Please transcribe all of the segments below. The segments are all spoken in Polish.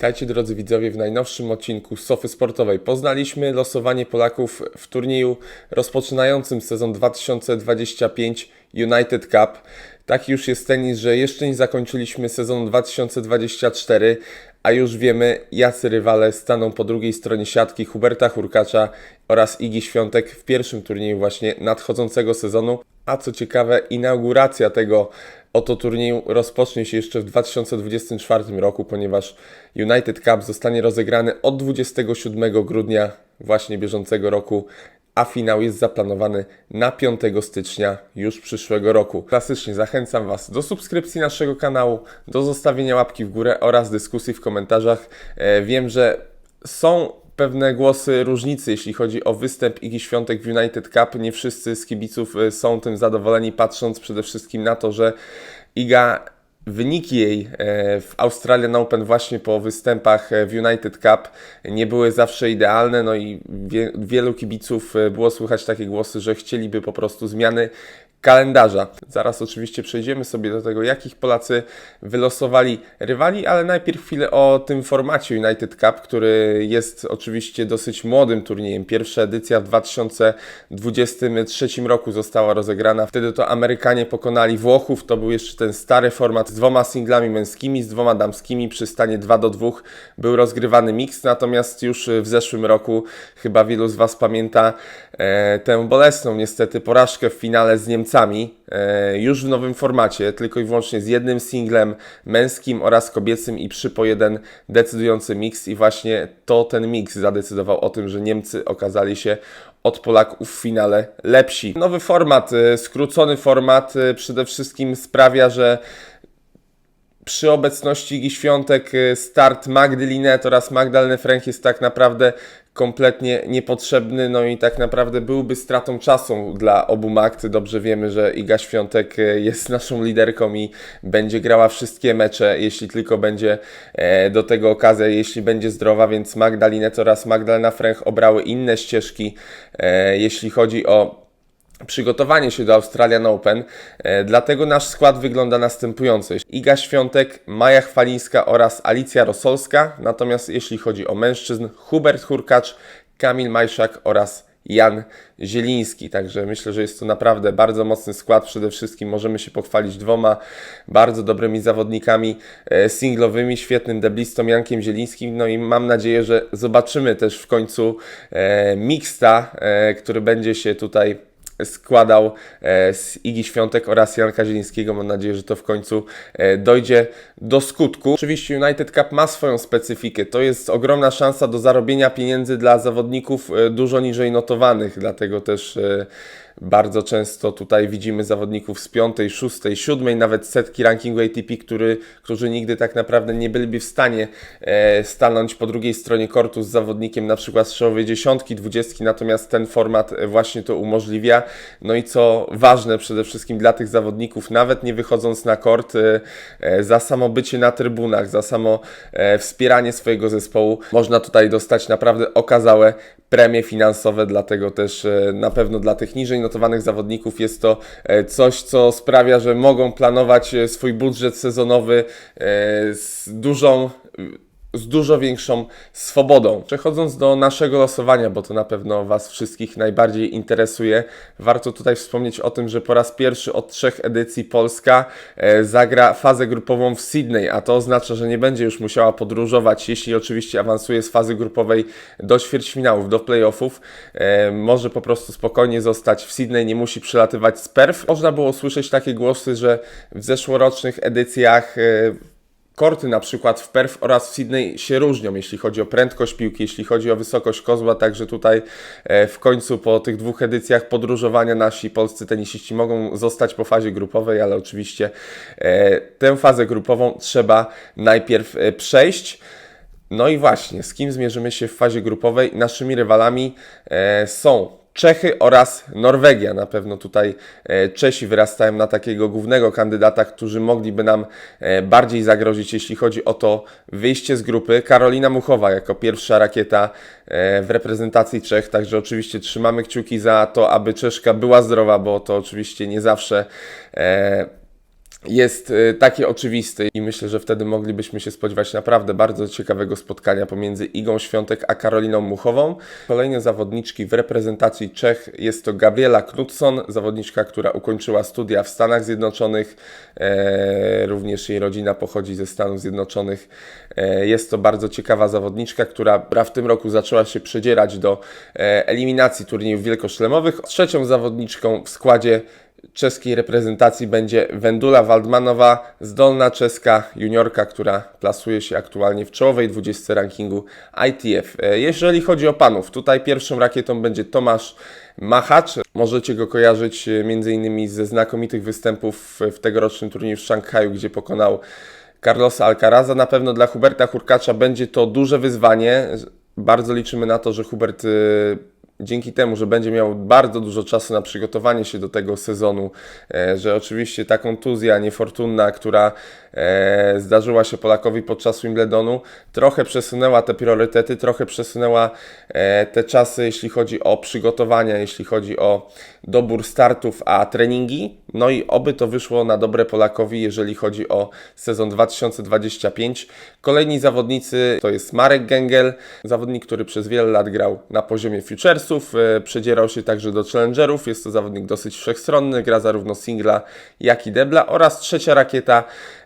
Witajcie drodzy widzowie w najnowszym odcinku Sofy Sportowej. Poznaliśmy losowanie Polaków w turnieju rozpoczynającym sezon 2025 United Cup. Taki już jest tenis, że jeszcze nie zakończyliśmy sezonu 2024, a już wiemy, jacy rywale staną po drugiej stronie siatki Huberta Hurkacza oraz Igi Świątek w pierwszym turnieju właśnie nadchodzącego sezonu. A co ciekawe, inauguracja tego oto turnieju rozpocznie się jeszcze w 2024 roku, ponieważ United Cup zostanie rozegrany od 27 grudnia właśnie bieżącego roku, a finał jest zaplanowany na 5 stycznia już przyszłego roku. Klasycznie zachęcam Was do subskrypcji naszego kanału, do zostawienia łapki w górę oraz dyskusji w komentarzach. E, Wiem, że są pewne głosy różnicy, jeśli chodzi o występ Igi Świątek w United Cup. Nie wszyscy z kibiców e, są tym zadowoleni, patrząc przede wszystkim na to, że Iga Wyniki jej e, w Australian Open właśnie po występach e, w United Cup nie były zawsze idealne, no i wie, wielu kibiców e, było słychać takie głosy, że chcieliby po prostu zmiany kalendarza. Zaraz oczywiście przejdziemy sobie do tego, jakich Polacy wylosowali rywali, ale najpierw chwilę o tym formacie United Cup, który jest oczywiście dosyć młodym turniejem. Pierwsza edycja w 2023 roku została rozegrana. Wtedy to Amerykanie pokonali Włochów. To był jeszcze ten stary format z dwoma singlami męskimi, z dwoma damskimi. Przy stanie 2 do 2 był rozgrywany miks, natomiast już w zeszłym roku, chyba wielu z Was pamięta, e, tę bolesną niestety porażkę w finale z Niemcami, e, już w nowym formacie, tylko i wyłącznie z jednym singlem męskim oraz kobiecym i przy po jeden decydujący miks i właśnie to ten miks zadecydował o tym, że Niemcy okazali się od Polaków w finale lepsi. Nowy format, e, skrócony format e, przede wszystkim sprawia, że przy obecności Igi Świątek start Magdy Linet oraz Magdaleny Frank jest tak naprawdę kompletnie niepotrzebny, no i tak naprawdę byłby stratą czasu dla obu Magd. Dobrze wiemy, że Iga Świątek y, jest naszą liderką i będzie grała wszystkie mecze, jeśli tylko będzie e, do tego okazja, jeśli będzie zdrowa, więc Magda Linet oraz Magdalena Frank obrały inne ścieżki, e, jeśli chodzi o przygotowanie się do Australian Open, e, dlatego nasz skład wygląda następująco. Iga Świątek, Maja Chwalińska oraz Alicja Rosolska, natomiast jeśli chodzi o mężczyzn, Hubert Hurkacz, Kamil Majszak oraz Jan Zieliński. Także myślę, że jest to naprawdę bardzo mocny skład. Przede wszystkim możemy się pochwalić dwoma bardzo dobrymi zawodnikami e, singlowymi, świetnym deblistą Jankiem Zielińskim. No i mam nadzieję, że zobaczymy też w końcu e, mixta, e, który będzie się tutaj składał e, z Igi Świątek oraz Janka Zielińskiego. Mam nadzieję, że to w końcu e, dojdzie do skutku. Oczywiście United Cup ma swoją specyfikę. To jest ogromna szansa do zarobienia pieniędzy dla zawodników e, dużo niżej notowanych, dlatego też bardzo często tutaj widzimy zawodników z piątej, szóstej, siódmej, nawet setki rankingu ATP, który, którzy nigdy tak naprawdę nie byliby w stanie e, stanąć po drugiej stronie kortu z zawodnikiem na przykład z czołowej dziesiątki, dwudziestki, natomiast ten format e, właśnie to umożliwia. No i co ważne przede wszystkim dla tych zawodników, nawet nie wychodząc na kort, e, e, za samo bycie na trybunach, za samo e, wspieranie swojego zespołu, można tutaj dostać naprawdę okazałe premie finansowe, dlatego też e, na pewno dla tych niżej notowanych zawodników. Jest to e, coś, co sprawia, że mogą planować e, swój budżet sezonowy z dużą z dużo większą swobodą. Przechodząc do naszego losowania, bo to na pewno Was wszystkich najbardziej interesuje, warto tutaj wspomnieć o tym, że po raz pierwszy od trzech edycji Polska e, zagra fazę grupową w Sydney, a to oznacza, że nie będzie już musiała podróżować, jeśli oczywiście awansuje z fazy grupowej do ćwierćfinałów, do playoffów. E, może po prostu spokojnie zostać w Sydney, nie musi przylatywać z Perf. Można było słyszeć takie głosy, że w zeszłorocznych edycjach e, korty na przykład w Perth oraz w Sydney się różnią, jeśli chodzi o prędkość piłki, jeśli chodzi o wysokość kozła, także tutaj e, w końcu po tych dwóch edycjach podróżowania nasi polscy tenisiści mogą zostać po fazie grupowej, ale oczywiście e, tę fazę grupową trzeba najpierw e, przejść. No i właśnie, z kim zmierzymy się w fazie grupowej? Naszymi rywalami są Czechy oraz Norwegia. Na pewno tutaj e, Czesi wyrastają na takiego głównego kandydata, którzy mogliby nam e, bardziej zagrozić, jeśli chodzi o to wyjście z grupy. Karolina Muchowa jako pierwsza rakieta e, w reprezentacji Czech, także oczywiście trzymamy kciuki za to, aby Czeszka była zdrowa, bo to oczywiście nie zawsze jest y, takie oczywiste i myślę, że wtedy moglibyśmy się spodziewać naprawdę bardzo ciekawego spotkania pomiędzy Igą Świątek a Karoliną Muchową. Kolejne zawodniczki w reprezentacji Czech jest to Gabriela Knudson, zawodniczka, która ukończyła studia w Stanach Zjednoczonych. E, również jej rodzina pochodzi ze Stanów Zjednoczonych. E, jest to bardzo ciekawa zawodniczka, która w tym roku zaczęła się przedzierać do e, eliminacji turniejów wielkoszlemowych. Trzecią zawodniczką w składzie czeskiej reprezentacji będzie Wendula Waldmanowa, zdolna czeska juniorka, która plasuje się aktualnie w czołowej 20 rankingu ITF. E, jeżeli chodzi o panów, tutaj pierwszą rakietą będzie Tomasz Machacz. Możecie go kojarzyć e, m.in. ze znakomitych występów w tegorocznym turnieju w Szanghaju, gdzie pokonał Carlosa Alcaraza. Na pewno dla Huberta Hurkacza będzie to duże wyzwanie. Bardzo liczymy na to, że Hubert e, dzięki temu, że będzie miał bardzo dużo czasu na przygotowanie się do tego sezonu, e, że oczywiście ta kontuzja niefortunna, która zdarzyła się Polakowi podczas Wimbledonu, trochę przesunęła te priorytety, trochę przesunęła e, te czasy, jeśli chodzi o przygotowania, jeśli chodzi o dobór startów, a treningi. No i oby to wyszło na dobre Polakowi, jeżeli chodzi o sezon 2025. Kolejni zawodnicy to jest Marek Gengel, zawodnik, który przez wiele lat grał na poziomie Futuresów, e, przedzierał się także do Challengerów. Jest to zawodnik dosyć wszechstronny, gra zarówno singla, jak i debla. Oraz trzecia rakieta e,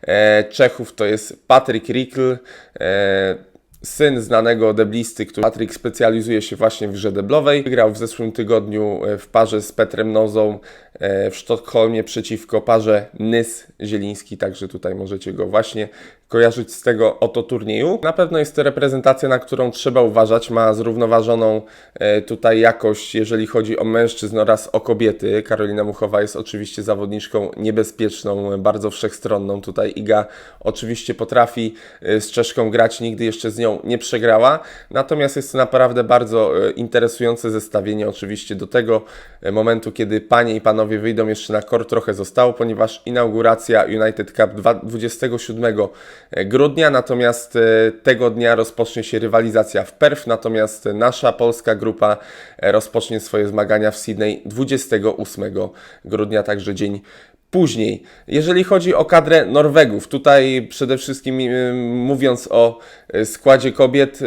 Czechów to jest Patryk Rikl. E, syn znanego deblisty, który Patryk specjalizuje się właśnie w grze deblowej. Wygrał w zeszłym tygodniu e, w parze z Petrem Nozą e, w Sztokholmie przeciwko parze Nys Zieliński, także tutaj możecie go właśnie kojarzyć z tego oto turnieju. Na pewno jest to reprezentacja, na którą trzeba uważać. Ma zrównoważoną e, tutaj jakość, jeżeli chodzi o mężczyzn oraz o kobiety. Karolina Muchowa jest oczywiście zawodniczką niebezpieczną, bardzo wszechstronną. Tutaj Iga oczywiście potrafi e, z Czeszką grać, nigdy jeszcze z nią nie przegrała. Natomiast jest to naprawdę bardzo e, interesujące zestawienie. Oczywiście do tego momentu, kiedy panie i panowie wyjdą jeszcze na kort, trochę zostało, ponieważ inauguracja United Cup 27 grudnia, natomiast e, tego dnia rozpocznie się rywalizacja w Perth, natomiast nasza polska grupa e, rozpocznie swoje zmagania w Sydney 28 grudnia, także dzień później. Jeżeli chodzi o kadrę Norwegów, tutaj przede wszystkim e, mówiąc o składzie kobiet,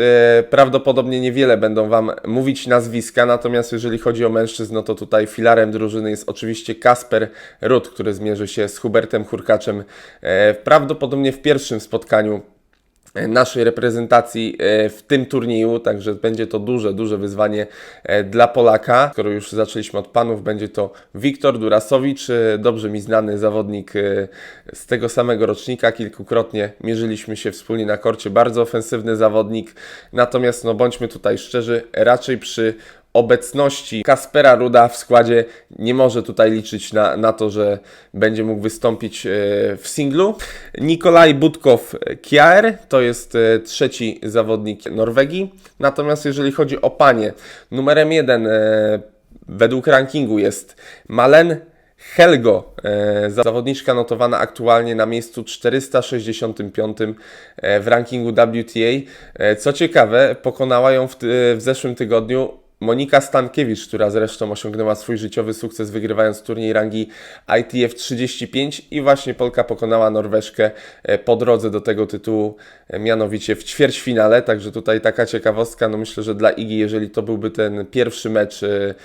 prawdopodobnie niewiele będą Wam mówić nazwiska, natomiast jeżeli chodzi o mężczyzn, no to tutaj filarem drużyny jest oczywiście Kasper Rudd, który zmierzy się z Hubertem Hurkaczem prawdopodobnie w pierwszym spotkaniu e, naszej reprezentacji e, w tym turnieju, także będzie to duże, duże wyzwanie e, dla Polaka. Skoro już zaczęliśmy od panów, będzie to Wiktor Durasowicz, dobrze mi znany zawodnik z tego samego rocznika, kilkukrotnie mierzyliśmy się wspólnie na korcie, bardzo ofensywny zawodnik, natomiast no bądźmy tutaj szczerzy, raczej przy obecności Kaspera Ruda w składzie nie może tutaj liczyć na, na to, że będzie mógł wystąpić e, w singlu. Nikolaj Budkow Kjaer to jest e, trzeci zawodnik Norwegii. Natomiast jeżeli chodzi o panie, numerem jeden e, według rankingu jest Malen Helgo, zawodniczka notowana aktualnie na miejscu 465 w rankingu WTA. Co ciekawe, pokonała ją w, w zeszłym tygodniu Monika Stankiewicz, która zresztą osiągnęła swój życiowy sukces wygrywając turniej rangi ITF 35 i właśnie Polka pokonała Norweszkę e, po drodze do tego tytułu, e, mianowicie w ćwierćfinale, także tutaj taka ciekawostka, no myślę, że dla Igi, jeżeli to byłby ten pierwszy mecz e,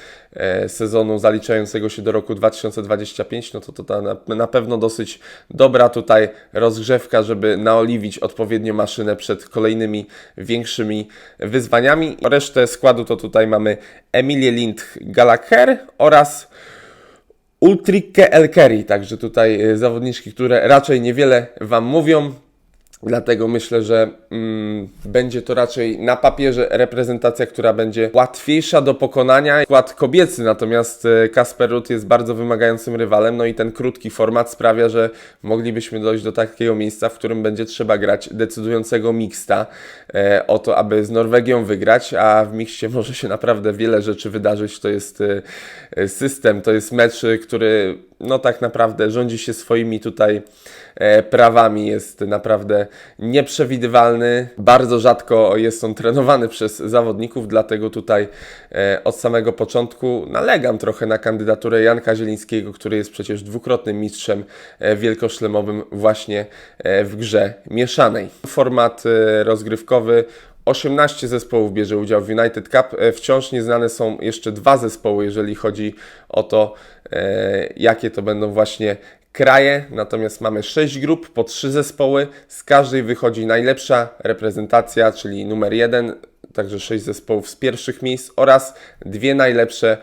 sezonu zaliczającego się do roku 2025, no to to na, na pewno dosyć dobra tutaj rozgrzewka, żeby naoliwić odpowiednio maszynę przed kolejnymi większymi wyzwaniami. Resztę składu to tutaj mamy Emilię Lind Gallagher oraz Ultrike Elkeri, także tutaj y, zawodniczki, które raczej niewiele Wam mówią. Dlatego myślę, że mm, będzie to raczej na papierze reprezentacja, która będzie łatwiejsza do pokonania. Skład kobiecy, natomiast e, Kasper Ruth jest bardzo wymagającym rywalem, no i ten krótki format sprawia, że moglibyśmy dojść do takiego miejsca, w którym będzie trzeba grać decydującego mixta e, o to, aby z Norwegią wygrać, a w mixcie może się naprawdę wiele rzeczy wydarzyć. To jest e, system, to jest mecz, który no tak naprawdę rządzi się swoimi tutaj e, prawami, jest naprawdę nieprzewidywalny. Bardzo rzadko jest on trenowany przez zawodników, dlatego tutaj e, od samego początku nalegam trochę na kandydaturę Janka Zielińskiego, który jest przecież dwukrotnym mistrzem e, wielkoszlemowym właśnie w grze mieszanej. Format rozgrywkowy 18 zespołów bierze udział w United Cup. E, Wciąż nieznane są jeszcze dwa zespoły, jeżeli chodzi o to, e, jakie to będą właśnie kraje. Natomiast mamy 6 grup po 3 zespoły. Z każdej wychodzi najlepsza reprezentacja, czyli numer 1, także 6 zespołów z pierwszych miejsc oraz dwie najlepsze e,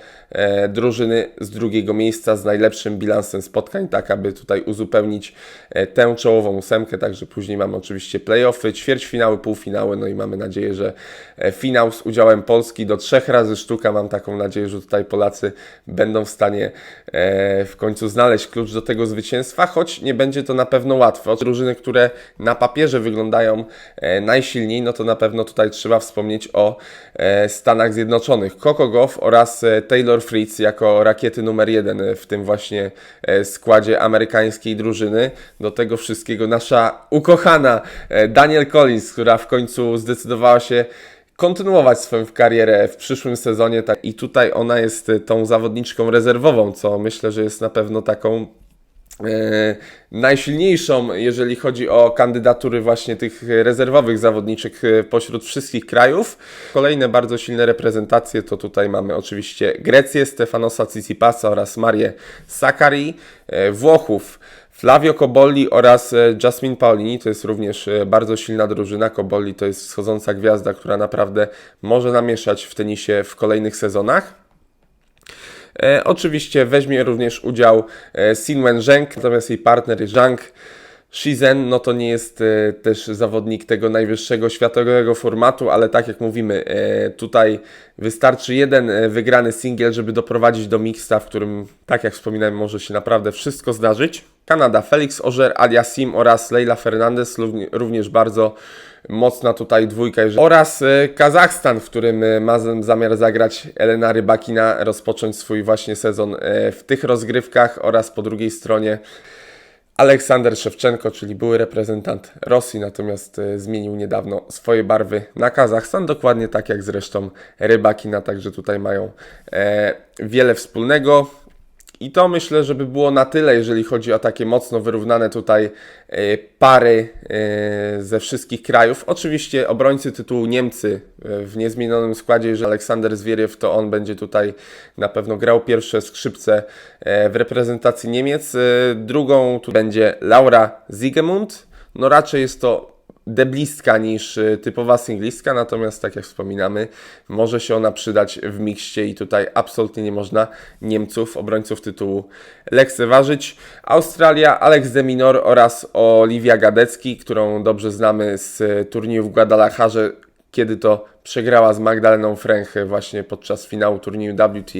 drużyny z drugiego miejsca z najlepszym bilansem spotkań, tak aby tutaj uzupełnić e, tę czołową ósemkę. Także później mamy oczywiście playoffy, ćwierćfinały, półfinały, no i mamy nadzieję, że e, finał z udziałem Polski do trzech razy sztuka. Mam taką nadzieję, że tutaj Polacy będą w stanie e, w końcu znaleźć klucz do tego zwycięstwa, choć nie będzie to na pewno łatwe. Od drużyny, które na papierze wyglądają e, najsilniej, no to na pewno tutaj trzeba wspomnieć o e, Stanach Zjednoczonych. Coco Goff oraz e, Taylor Fritz jako rakiety numer jeden w tym właśnie e, składzie amerykańskiej drużyny. Do tego wszystkiego nasza ukochana e, Daniel Collins, która w końcu zdecydowała się kontynuować swoją karierę w przyszłym sezonie. Tak, I tutaj ona jest tą zawodniczką rezerwową, co myślę, że jest na pewno taką najsilniejszą, jeżeli chodzi o kandydatury właśnie tych rezerwowych zawodniczek e, pośród wszystkich krajów. Kolejne bardzo silne reprezentacje to tutaj mamy oczywiście Grecję, Stefanosa Tsitsipasa oraz Marię Sakari, e, Włochów, Flavio Cobolli oraz e, Jasmine Paolini, to jest również e, bardzo silna drużyna. Cobolli to jest wschodząca gwiazda, która naprawdę może namieszać w tenisie w kolejnych sezonach. E, oczywiście weźmie również udział e, Sinwen Zheng, natomiast jej partner Zhang Shizen, no to nie jest e, też zawodnik tego najwyższego światowego formatu, ale tak jak mówimy, e, tutaj wystarczy jeden e, wygrany singiel, żeby doprowadzić do mixta, w którym, tak jak wspominałem, może się naprawdę wszystko zdarzyć. Kanada, Felix Ożer, Aliasim oraz Leila Fernandez, równie- również bardzo mocna tutaj dwójka. Oraz e, Kazachstan, w którym e, ma zamiar zagrać Elena Rybakina, rozpocząć swój właśnie sezon e, w tych rozgrywkach oraz po drugiej stronie Aleksander Szewczenko, czyli były reprezentant Rosji, natomiast e, zmienił niedawno swoje barwy na Kazachstan, dokładnie tak jak zresztą Rybakina, także tutaj mają e, wiele wspólnego. I to myślę, żeby było na tyle, jeżeli chodzi o takie mocno wyrównane tutaj e, pary e, ze wszystkich krajów. Oczywiście obrońcy tytułu Niemcy e, w niezmienionym składzie, że Aleksander Zwieriew, to on będzie tutaj na pewno grał pierwsze skrzypce w reprezentacji Niemiec. Drugą tu będzie Laura Ziegemund. No raczej jest to deblistka niż y, typowa singlistka, natomiast tak jak wspominamy, może się ona przydać w mikście i tutaj absolutnie nie można Niemców, obrońców tytułu lekceważyć. Australia, Alex de Minor oraz Oliwia Gadecki, którą dobrze znamy z y, turnieju w Guadalajarze, kiedy to przegrała z Magdaleną Fręch właśnie podczas finału turnieju WTA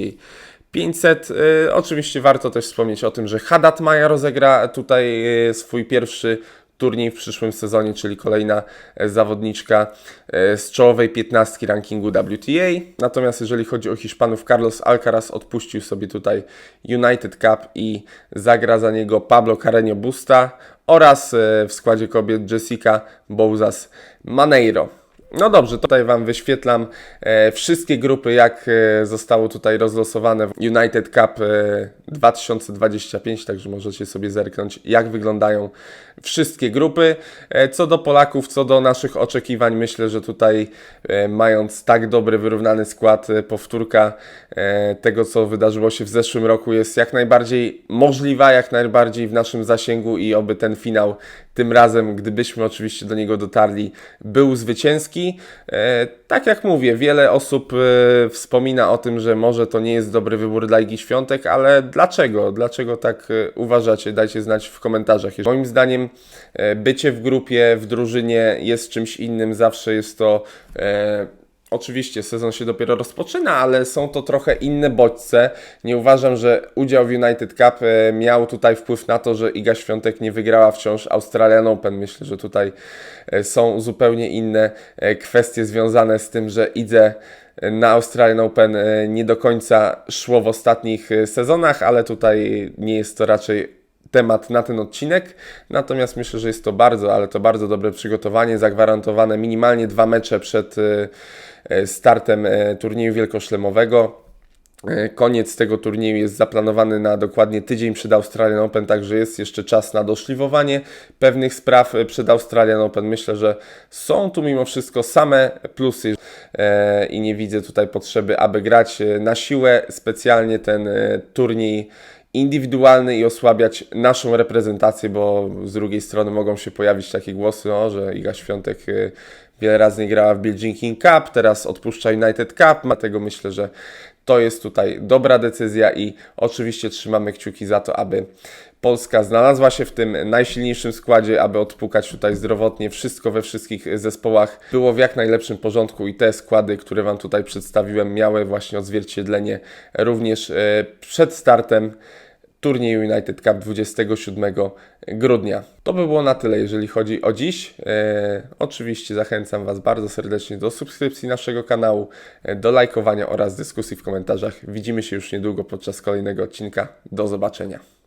500. Y, oczywiście warto też wspomnieć o tym, że Haddad Maja rozegra tutaj swój pierwszy turniej w przyszłym sezonie, czyli kolejna e, zawodniczka e, z czołowej 15 rankingu WTA. Natomiast jeżeli chodzi o Hiszpanów, Carlos Alcaraz odpuścił sobie tutaj United Cup i zagra za niego Pablo Carreño Busta oraz e, w składzie kobiet Jessica Bouzas Maneiro. No dobrze, tutaj Wam wyświetlam e, wszystkie grupy, jak e, zostało tutaj rozlosowane w United Cup e, 2025, także możecie sobie zerknąć, jak wyglądają wszystkie grupy. E, co do Polaków, co do naszych oczekiwań, myślę, że tutaj e, mając tak dobry, wyrównany skład, e, powtórka e, tego, co wydarzyło się w zeszłym roku jest jak najbardziej możliwa, jak najbardziej w naszym zasięgu i oby ten finał tym razem, gdybyśmy oczywiście do niego dotarli, był zwycięski. E, tak jak mówię, wiele osób e, wspomina o tym, że może to nie jest dobry wybór dla Igi Świątek, ale dlaczego? Dlaczego tak e, uważacie? Dajcie znać w komentarzach. Moim zdaniem bycie w grupie, w drużynie jest czymś innym. Zawsze jest to Oczywiście sezon się dopiero rozpoczyna, ale są to trochę inne bodźce. Nie uważam, że udział w United Cup e, miał tutaj wpływ na to, że Iga Świątek nie wygrała wciąż Australian Open. Myślę, że tutaj e, są zupełnie inne e, kwestie związane z tym, że Idze na Australian Open nie do końca szło w ostatnich sezonach, ale tutaj nie jest to raczej temat na ten odcinek. Natomiast myślę, że jest to bardzo, ale to bardzo dobre przygotowanie, zagwarantowane minimalnie dwa mecze przed startem e, turnieju wielkoszlemowego. E, Koniec tego turnieju jest zaplanowany na dokładnie tydzień przed Australian Open, także jest jeszcze czas na doszlifowanie pewnych spraw e, przed Australian Open. Myślę, że są tu mimo wszystko same plusy e, i nie widzę tutaj potrzeby, aby grać e, na siłę specjalnie ten e, turniej indywidualny i osłabiać naszą reprezentację, bo z drugiej strony mogą się pojawić takie głosy, o, że Iga Świątek e, wiele razy nie grała w Billie King Cup, teraz odpuszcza United Cup, dlatego myślę, że to jest tutaj dobra decyzja i oczywiście trzymamy kciuki za to, aby Polska znalazła się w tym najsilniejszym składzie, aby odpukać tutaj zdrowotnie wszystko we wszystkich zespołach. Było w jak najlepszym porządku i te składy, które Wam tutaj przedstawiłem, miały właśnie odzwierciedlenie również e, przed startem turnieju United Cup 27 grudnia. To by było na tyle, jeżeli chodzi o dziś. E, oczywiście zachęcam Was bardzo serdecznie do subskrypcji naszego kanału, e, do lajkowania oraz dyskusji w komentarzach. Widzimy się już niedługo podczas kolejnego odcinka. Do zobaczenia.